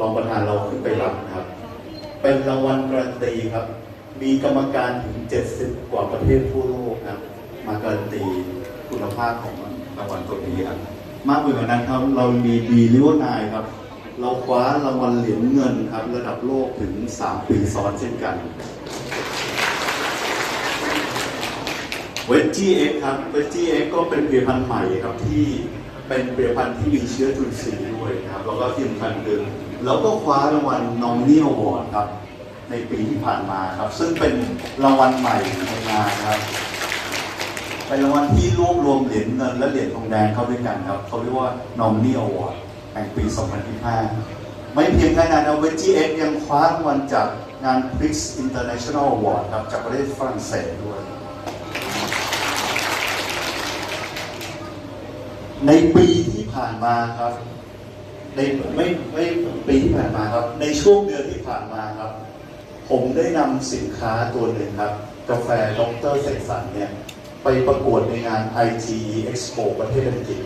รองประธานเราขึ้นไปรับครับ เป็นรางวัลการันตีครับ มีกรรมการถึง 70 กว่าประเทศทั่วโลกครับมาการันตีคุณภาพของรางวัลตัวนี้ครับมากไปกว่านั้นครับเรามีดีลิเวอร์นายครับ เราคว้ารางวัลเหรียญเงินครับ ระดับโลกถึง 3 ปีซ้อนเช่นกันเวจจี้เอ็กครับเวจจี้เอ็กก็เป็นผลิตภัณฑ์ใหม่ครับที่เป็นผลิตภัณฑ์ที่มีเชื้อจุลินทรีย์ด้วยครับ แล้วก็ที่สำคัญคือเราก็คว้ารางวัลนอมินีอวอร์ดครับ ในปีที่ผ่านมาครับ ซึ่งเป็นรางวัลใหม่ในงานครับเป็นรางวัลที่รวบรวมเหรียญเงินและเหรียญทองแดงเข้าด้วยกันครับเขาเรียกว่า Nominee Award แห่งปี 2025ไม่เพียงแค่นั้นนะเวจีเอ็กยังคว้ารางวัลจากงาน Prix International Award ครับจากประเทศฝรั่งเศสด้วยในปีที่ผ่านมาครับ ในไม่ไม่ปีที่ผ่านมาครับ ในช่วงเดือนที่ผ่านมาครับ ผมได้นำสินค้าตัวหนึ่งครับ กาแฟดรเซกสันเนี่ย ไปประกวดในงาน IGE Expo ประเทศอังกฤษ